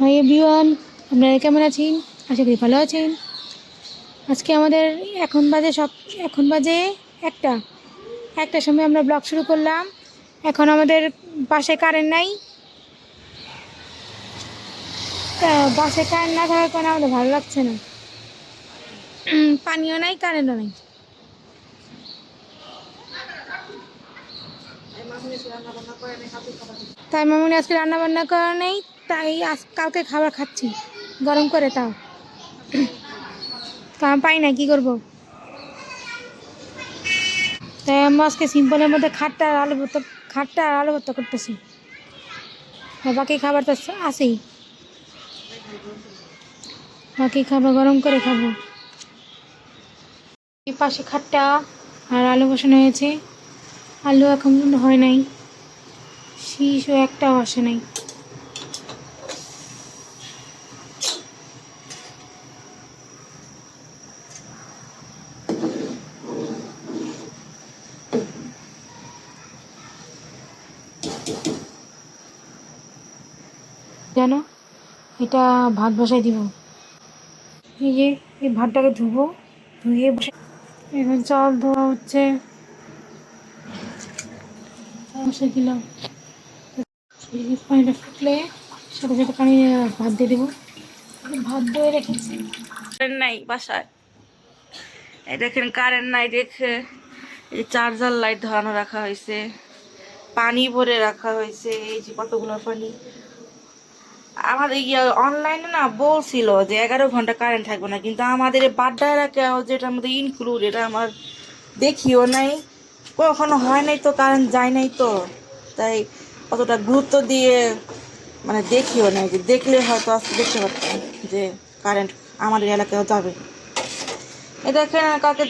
Hi everyone আপনারা কেমন আছেন? আশা করি ভালো আছেন। আজকে আমাদের এখন বাজে সব এখন বাজে একটা। একটার সময় আমরা ব্লগ শুরু করলাম। এখন আমাদের বাসে কারেন্ট নাই। তা বাসায় কারেন্ট না থাকার কারণে আমাদের ভালো লাগছে না। পানিও নাই কারেন্টও নাই। তাই মামুনি আজকে রান্না বান্না করা নেই। তাই আজ কালকে খাবার খাচ্ছি। গরম করে তাও কারণ পাই না, কি করব? তাই আমি আজকে সিম্পলের মধ্যে খাটটা আর আলু ভর্তা খাটটা আর আলু ভর্তা করতেছি। আর বাকি খাবার তো আসেই বাকি খাবার গরম করে খাব। পাশে খাটটা আর আলু বসানো হয়েছে। আলু এখন হয় নাই। শীষও একটাও আসে নাই। জানো এটা ভাত বসাই দিব। এই যে, এই ভাতটাকে ধুবো, ধুয়ে বসে এখন চাল ধোয়া হচ্ছে। বসে দিলাম। পানিটা ফুটলে সাথে সাথে পানি ভাত দিয়ে দেবো। ভাত দিয়ে রেখেছি। নাই বাসায়। এই দেখেন, কারেন্ট নাই দেখে এই চার্জার লাইট ধরানো রাখা হয়েছে। পানি ভরে রাখা হয়েছে। এই যে কতগুলো পানি। আমাদের ইয়ে অনলাইনে না বলছিল যে এগারো ঘণ্টা কারেন্ট থাকবে না, কিন্তু আমাদের বাড্ডারা কেউ যেটার মধ্যে ইনক্লুড এটা আমার দেখিও নাই। কখনো হয় নাই তো কারেন্ট যায় নাই তো। তাই অতটা গুরুত্ব দিয়ে মানে দেখিও নাই, যে দেখলে হয়তো আজকে দেখতে পারতাম যে কারেন্ট আমাদের এলাকায় যাবে। এ দেখেন, কাকে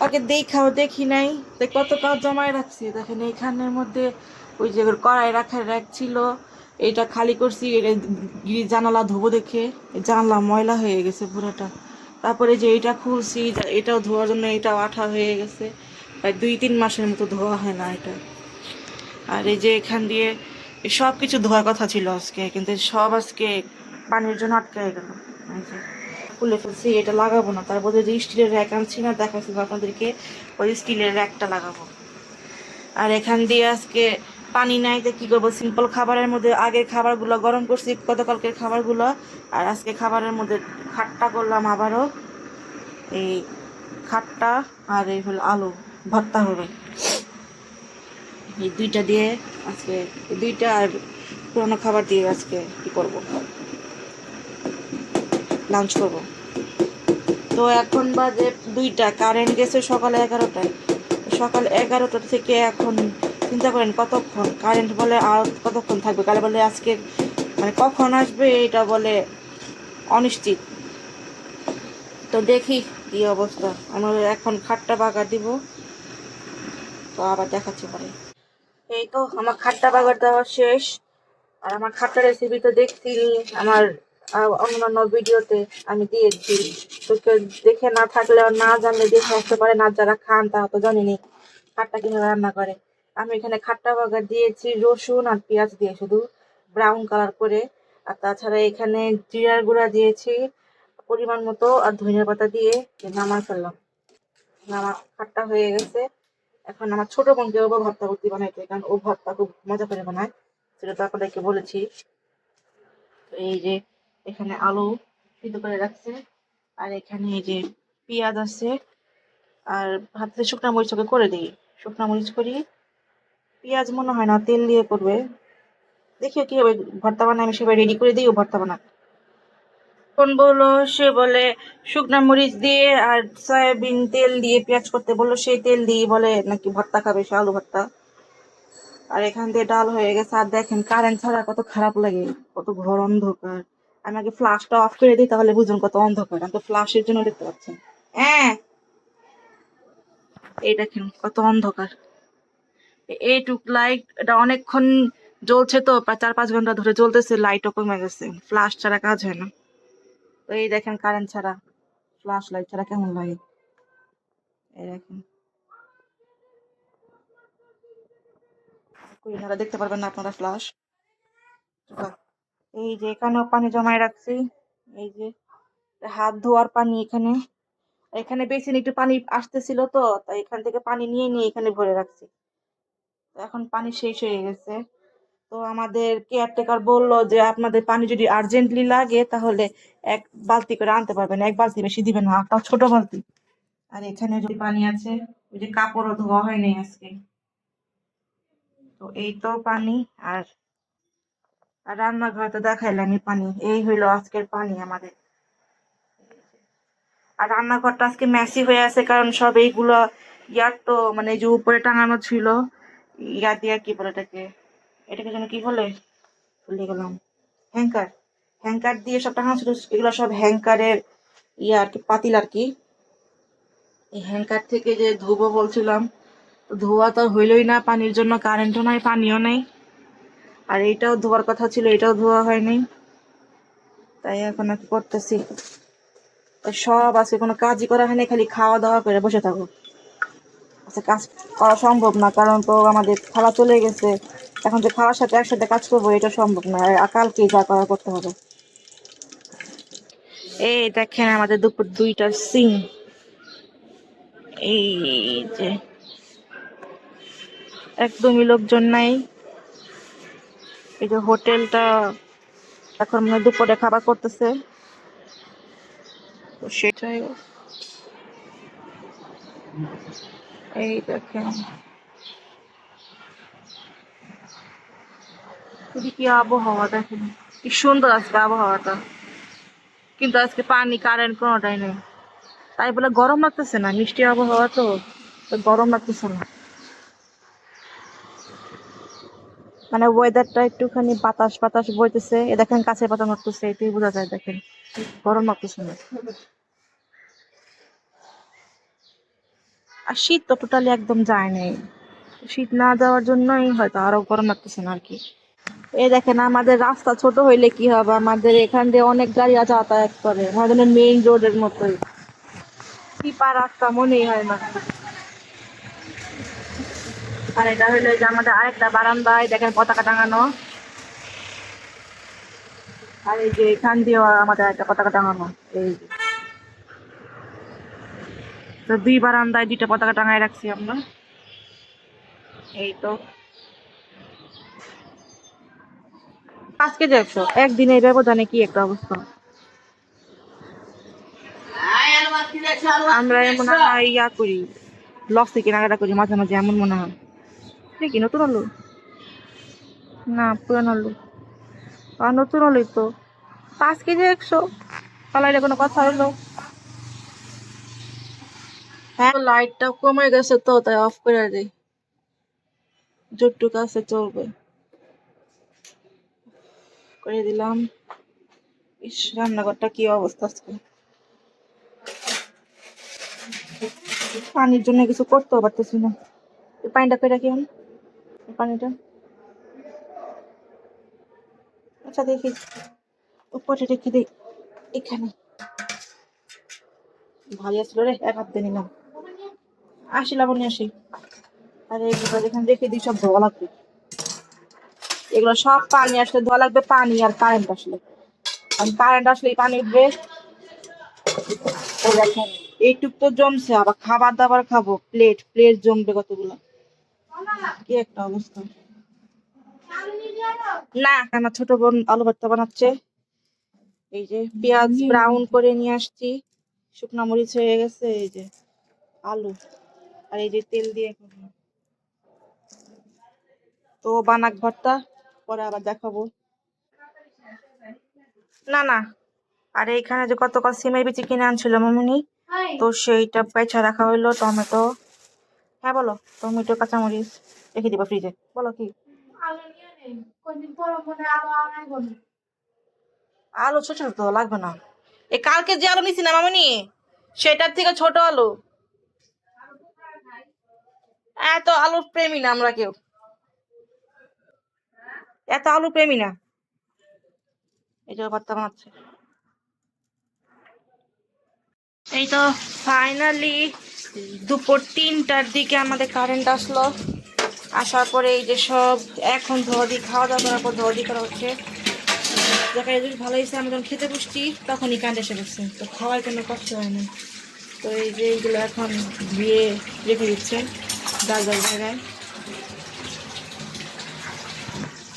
কাকে দেখাও দেখি নাই। তাই কত কাজ জমায় রাখছি। দেখেন এইখানের মধ্যে ওই যে কড়াই রাখার র্যাক এইটা খালি করছি, এটা জানালা ধোবো দেখে। জানলা ময়লা হয়ে গেছে পুরোটা। তারপরে যে এইটা খুলছি এটাও ধোয়ার জন্য এটাও আঠা হয়ে গেছে। প্রায় দুই তিন মাসের মতো ধোয়া হয় না এটা। আর এই যে এখান দিয়ে সব কিছু ধোয়ার কথা ছিল আজকে, কিন্তু সব আজকে পানির জন্য আটকে গেল। খুলে ফেলছি, এটা লাগাবো না। তার বদলে যে স্টিলের র্যাক আনছি না, দেখাচ্ছি আপনাদেরকে, ওই স্টিলের র্যাকটা লাগাবো। আর এখান দিয়ে আজকে পানি নাই তো কি করব? সিম্পল খাবারের মধ্যে আগের খাবারগুলো গরম করছি, গতকালকের খাবারগুলো। আর আজকে খাবারের মধ্যে খাট্টা করলাম আবারও। এই খাট্টা আর এই হলো আলু, ভর্তা হবে। এই দুইটা দিয়ে আজকে দুইটা আর পুরোনো খাবার দিয়ে আজকে কি করব? লাঞ্চ করব। তো এখন বাজে দুইটা কারেন্ট গেছে সকাল এগারোটায়। সকাল এগারোটা থেকে এখন চিন্তা করেন কতক্ষণ? কারেন্ট বলে আর কতক্ষণ থাকবে? কালে বলে আজকে মানে কখন আসবে এটা বলে অনিশ্চিত। তো দেখি কি অবস্থা। আমার এখন খাটটা বাগা দিব। তো আবার দেখাচ্ছি পরে। এই তো, আমার খাট্টা বাগার দেওয়া শেষ। আর আমার খাট্টা রেসিপি তো দেখছি। আমার অন্যান্য ভিডিওতে আমি দিয়েছি। তো কেউ দেখে না থাকলেও না জানলে দেখে আসতে পারে না, যারা খান তারা তো জানেনি খাট্টা কীভাবে রান্না করে। আমি এখানে খাট্টা বাগার দিয়েছি, রসুন আর পেঁয়াজ দিয়ে শুধু ব্রাউন কালার করে। আর তাছাড়া এখানে জিরার গুঁড়া দিয়েছি পরিমাণ মতো আর ধনিয়া পাতা দিয়ে নামাই ফেললাম। নামা খাট্টা হয়ে গেছে। এখন আমার ছোট বোনকে ও ভর্তা ভর্তি বানাইতে, কারণ ও ভর্তা খুব মজা করে বানায়। সেটা তো আপনাদেরকে বলেছি। এই যে এখানে আলু সিদ্ধ করে রাখছে। আর এখানে এই যে পেঁয়াজ আছে। আর হাতে শুকনা মরিচ করে দিই। শুকনা মরিচ করি। পেঁয়াজ মনে হয় না, তেল দিয়ে করবে। দেখিও কি হবে, ভর্তা বানায় আমি সেভাবে রেডি করে দিই ভর্তা বানাক। কোন বলল, সে বলে, শুকনা মরিচ দিয়ে আর সয়াবিন তেল দিয়ে পেঁয়াজ করতে বলল সেই তেল দিয়ে বলে, নাকি ভর্তা খাবে, সে আলু ভর্তা। আর এখান দিয়ে ডাল হয়ে গেছে, আর দেখেন কারেন্ট ছাড়া কত খারাপ লাগে, কত ঘর অন্ধকার। আমি আগে ফ্লাশটা অফ করে দিই, তাহলে বুঝুন কত অন্ধকার আমি তো ফ্লাশের জন্য দেখতে পাচ্ছেন। হ্যাঁ। এই দেখেন কত অন্ধকার। এ- এইটুক লাইট এটা অনেকক্ষণ জ্বলছে তো চার পাঁচ ঘণ্টা ধরে জ্বলতেছে লাইটও কমে গেছে। ফ্লাশ ছাড়া কাজ হয় না। এই দেখেন কারেন্ট ছাড়া। ফ্লাশ লাইট ছাড়া কেমন লাগে? এই দেখেন। দেখতে পারবেন না আপনারা ফ্লাশ এই যে এখানেও পানি জমায় রাখছি। এই যে হাত ধোয়ার পানি এখানে। এখানে বেসিন একটু পানি আসতেছিল তো, তাই এখান থেকে পানি নিয়ে নিয়ে এখানে ভরে রাখছি। এখন পানি শেষ হয়ে গেছে। তো আমাদের কেয়ারটেকার বলল যে, আপনাদের পানি যদি আর্জেন্টলি লাগে, তাহলে এক বালতি করে আনতে পারবেন। এক বালতি বেশি দিবেন না, তাও ছোট বালতি। আর এখানে যদি পানি আছে, ওই যে কাপড়ও ধোয়া হয়নি আজকে। তো এই তো পানি, আর আর রান্নাঘরে তো দেখাইলামই পানি। এই হইল আজকের পানি আমাদের। আর রান্নাঘরটা আজকে মেসি হয়ে আছে, কারণ সব এইগুলো ইয়ার তো মানে যে উপরে টাঙানো ছিল ইয়া দিয়া কি বলে এটাকে? এটাকে যেন কি বলে? ভুলে গেলাম। হ্যাঙ্কার। হ্যাঙ্কার দিয়ে সব টাঙানো ছিল এগুলো সব হ্যাঙ্কারের ইয়া আর কি, পাতিল আর কি। এই হ্যাঙ্কার থেকে যে ধুবো বলছিলাম ধোয়া তো হইলই না পানির জন্য, কারেন্টও নাই, পানিও নেই। আর এইটাও ধোয়ার কথা ছিল, এটাও ধোয়া হয়নি। তাই এখন আর কি করতেছি। সব আছে কোনো কাজই করা হয়নি, খালি খাওয়া দাওয়া করে বসে থাকো। আচ্ছা কাজ করা সম্ভব না, কারণ তো আমাদের খালা চলে গেছে। এখন যে খাওয়ার সাথে একসাথে কাজ করব, এটা সম্ভব না। কালকে যা করা করতে হবে। এই দেখেন আমাদের দুপুর দুইটার সিং এই যে একদমই লোকজন নাই। এই যে হোটেলটা এখন মানে দুপুরে খাবার করতেছে। সেটাই। এই দেখেন। কি আবহাওয়া দেখেন? কি সুন্দর আজকে আবহাওয়াটা। কিন্তু আজকে পানি কারেন্ট কোনোটাই নেই। তাই বলে গরম লাগতেছে না? মিষ্টি আবহাওয়া তো গরম লাগতেছে না। মানে ওয়েদারটা একটুখানি বাতাস বাতাস বইতেছে। এ দেখেন কাছে পাতা মারতেছে এটাই বোঝা যায় দেখেন। গরম লাগতেছে না। আর শীত তো টোটালি একদম যায় নাই। শীত না যাওয়ার জন্যই হয়তো আরও গরম লাগতেছে না আর কি। এই দেখেন, আমাদের রাস্তা ছোট হইলে কি হবে? আমাদের এখান দিয়ে অনেক গাড়ি যাতায়াত করে। আমাদের মেইন রোডের মতোই। চিপা রাস্তা মনেই হয় না। আর এটা হইল যে আমাদের আরেকটা বারান্দায় দেখেন পতাকা টাঙানো। আর এই যে এখান দিয়েও আমাদের একটা পতাকা টাঙানো। এই যে। তো দুই বারান্দায় দুইটা পতাকা টাঙায় রাখছি আমরা। এই তো। পাঁচ কেজি একশো, একদিনে এই ব্যবধানে কি একটা অবস্থা। আমরা মনে হয় ইয়া করি লসে কেনাকাটা করি, মাঝে মাঝে এমন মনে হয়। দেখি নতুন আলু? না, পুরান আর নতুন আলুই তো। পাঁচ কেজি একশো পালাইলে কোনো কথা হলো? হ্যাঁ লাইটটা কমে গেছে তো, তাই অফ করে দিই। যতটুকু আছে চলবে। করে দিলাম। ইস, রান্নাঘরটা কি অবস্থা আজকে। পানির জন্য কিছু করতেও পারতেছি না। এই পানিটা করে রাখি আমি? পানিটা। আচ্ছা দেখি। উপরে রেখে দিই। এখানে। ভালো আসলো রে, এক হাত দিয়ে নিলাম। আসি লাবণী আসি আর এগুলো যেখানে রেখে দিই সব ধোয়া লাগবে। এগুলো সব পানি আসলে ধোয়া লাগবে পানি আর কারেন্ট আসলে। কারণ কারেন্ট আসলে পানি উঠবে। দেখেন এইটুক তো জমছে আবার খাবার দাবার খাব। প্লেট প্লেট জমবে কতগুলো? কি একটা অবস্থা। না আমার ছোট বোন আলু ভর্তা বানাচ্ছে। এই যে পেঁয়াজ ব্রাউন করে নিয়ে আসছি। শুকনো মরিচ হয়ে গেছে এই যে আলু। আর এই যে তেল দিয়ে তো বানাক ভর্তা, পরে আবার দেখাবো। না না। আর এইখানে যে কত সিমের বিচি কিনে আনছিল মামুনি, তো সেইটা পেঁচা রাখা হইল, টমেটো। হ্যাঁ বলো, টমেটো, কাঁচামরিচ রেখে দিবা ফ্রিজে বলো কি? আলু ছোট ছোট লাগবে না। এই কালকে যে আলু নিছি না মামুনি, সেটার থেকে ছোট আলু। এত আলু প্রেমী না আমরা কেউ। এত আলু প্রেমী না। এটা ভর্তা বানাচ্ছে এই তো ফাইনালি দুপুর তিনটার দিকে আমাদের কারেন্ট আসলো। আসার পরে এই যে সব এখন ধোয়াদি খাওয়া দাওয়া করার পর ধোয়াদি করা হচ্ছে। তরকারি বেশ ভালো হয়েছে, আমি যখন খেতে বসছি, তখনই কান্ড এসে গেছে তো খাওয়ার কোনো কষ্ট হয় না। তো এই যে এইগুলো এখন ধুয়ে রেখে দিচ্ছে ডাল জায়গায়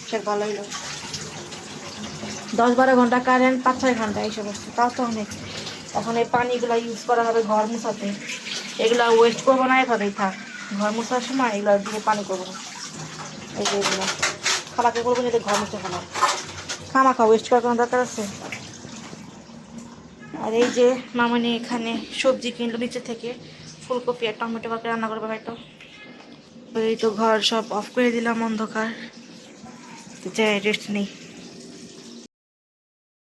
সে ভালো হইল। দশ বারো ঘণ্টা কারেন্ট পাঁচ ছয় ঘণ্টা এইসব হচ্ছে তাও তো অনেক। এখন এই পানিগুলো ইউজ করা হবে ঘর মুছাতে। এগুলো ওয়েস্ট করব না এভাবেই, থাক। ঘর মুছার সময় এগুলো দিয়ে পানি করব। না এই যে এগুলো। খালাকে করব যাতে ঘর মুছতে ফেলা খামাখা ওয়েস্ট করার কোনো দরকার আছে? আর এই যে মামনি এখানে সবজি কিনলো নিচে থেকে। ফুলকপি আর টমেটো কাকে রান্না করবে হয়তো এই তো ঘর সব অফ করে দিলাম অন্ধকার। যাই রেস্ট নেই।